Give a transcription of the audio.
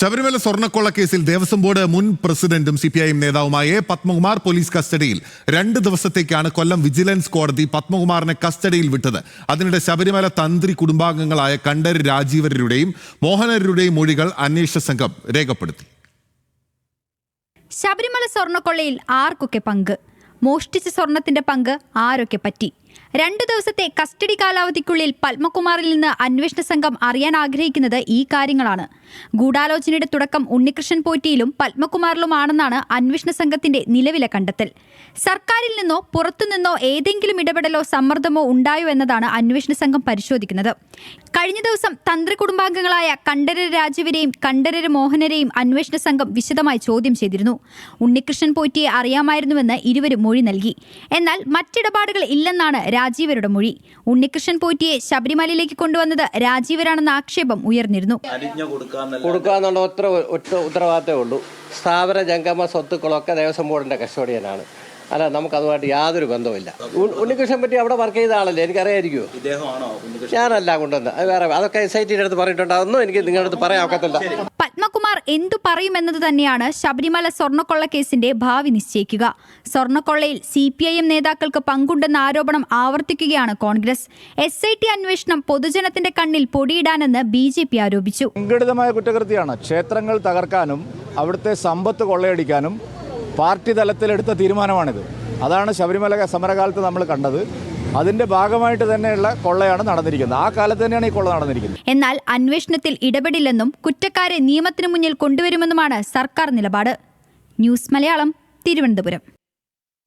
ശബരിമല സ്വർണക്കൊള്ള കേസിൽ ദേവസ്വം ബോർഡ് മുൻ പ്രസിഡന്റും സി പി ഐ എം നേതാവുമായ. പത്മകുമാർ പോലീസ് കസ്റ്റഡിയിൽ രണ്ട് ദിവസത്തേക്കാണ് കൊല്ലം വിജിലൻസ് കോടതി പത്മകുമാറിനെ കസ്റ്റഡിയിൽ വിട്ടത്. അതിനിടെ ശബരിമല തന്ത്രി കുടുംബാംഗങ്ങളായ കണ്ഠര് രാജീവരുടെയും മോഹനരുടെയും മൊഴികൾ അന്വേഷണ സംഘം രേഖപ്പെടുത്തി. ശബരിമല സ്വർണക്കൊള്ളയിൽ ആർക്കൊക്കെ പങ്ക്? മോഷ്ടിച്ച സ്വർണത്തിന്റെ പങ്ക് ആരൊക്കെ പറ്റി? രണ്ടു ദിവസത്തെ കസ്റ്റഡി കാലാവധിക്കുള്ളിൽ പത്മകുമാറിൽ നിന്ന് അന്വേഷണ സംഘം അറിയാൻ ആഗ്രഹിക്കുന്നത് ഈ കാര്യങ്ങളാണ്. ഗൂഢാലോചനയുടെ തുടക്കം ഉണ്ണികൃഷ്ണൻ പോറ്റിയിലും പത്മകുമാറിലുമാണെന്നാണ് അന്വേഷണ സംഘത്തിന്റെ നിലവിലെ കണ്ടെത്തൽ. സർക്കാരിൽ നിന്നോ പുറത്തുനിന്നോ ഏതെങ്കിലും ഇടപെടലോ സമ്മർദ്ദമോ ഉണ്ടായോ എന്നതാണ് അന്വേഷണ സംഘം പരിശോധിക്കുന്നത്. കഴിഞ്ഞ ദിവസം തന്ത്രി കുടുംബാംഗങ്ങളായ കണ്ഠരര് രാജുവിനെയും കണ്ഠരര് മോഹനരെയും അന്വേഷണ സംഘം വിശദമായി ചോദ്യം ചെയ്തിരുന്നു. ഉണ്ണികൃഷ്ണൻ പോറ്റിയെ അറിയാമായിരുന്നുവെന്ന് ഇരുവരും മൊഴി നൽകി. എന്നാൽ മറ്റിടപാടുകൾ ഇല്ലെന്നാണ് രാജീവരുടെ മൊഴി. ഉണ്ണികൃഷ്ണൻ പോറ്റിയെ ശബരിമലയിലേക്ക് കൊണ്ടുവന്നത് രാജീവരാണെന്ന ആക്ഷേപം ഉയർന്നിരുന്നു. കൊടുക്കാന്നുള്ള ഒറ്റ ഉത്തരവാദിത്തമേ ഉള്ളൂ. സ്ഥാപന ജംഗമ സ്വത്തുക്കളൊക്കെ ദേവസ്വം ബോർഡിന്റെ കസ്റ്റോഡിയനാണ്. അല്ല നമുക്ക് അതുമായിട്ട് യാതൊരു ബന്ധവുമില്ല. ഉണ്ണികൃഷ്ണൻ പറ്റി അവിടെ വർക്ക് ചെയ്ത ആളല്ലേ? എനിക്കറിയായിരിക്കുമോ ഞാനല്ല കൊണ്ടുവന്നത്. അത് വേറെ അതൊക്കെ എസ് ഐ ടിയുടെ അടുത്ത് പറഞ്ഞിട്ടുണ്ടാകുന്നു അതൊന്നും എനിക്ക് നിങ്ങളുടെ അടുത്ത് പറയാൻ ഒക്കത്തില്ല. എന്തു പറയുമെന്നത് തന്നെയാണ് ശബരിമല സ്വർണക്കൊള്ള കേസിന്റെ ഭാവി നിശ്ചയിക്കുക. സ്വർണക്കൊള്ളയിൽ സി പി ഐ എം നേതാക്കൾക്ക് പങ്കുണ്ടെന്ന ആരോപണം ആവർത്തിക്കുകയാണ് കോൺഗ്രസ്. എസ് ഐ ടി അന്വേഷണം പൊതുജനത്തിന്റെ കണ്ണിൽ പൊടിയിടാനെന്ന് ബി ജെ പി ആരോപിച്ചു. സംഘടിതമായ കുറ്റകൃത്യമാണ്. ക്ഷേത്രങ്ങൾ തകർക്കാനും അവിടുത്തെ സമ്പത്ത് കൊള്ളയടിക്കാനും പാർട്ടി തലത്തിലെടുത്ത തീരുമാനമാണിത്. അതാണ് ശബരിമല സമരകാലത്ത് നമ്മൾ കണ്ടത്. അതിന്റെ ഭാഗമായിട്ട് തന്നെയുള്ള കൊള്ളയാണ് നടന്നിരിക്കുന്നത്. ആ കാലത്ത് തന്നെയാണ് ഈ കൊള്ള നടന്നിരിക്കുന്നത്. എന്നാൽ അന്വേഷണത്തിൽ ഇടപെടില്ലെന്നും കുറ്റക്കാരെ നിയമത്തിന് മുന്നിൽ കൊണ്ടുവരുമെന്നുമാണ് സർക്കാർ നിലപാട്. ന്യൂസ് മലയാളം തിരുവനന്തപുരം.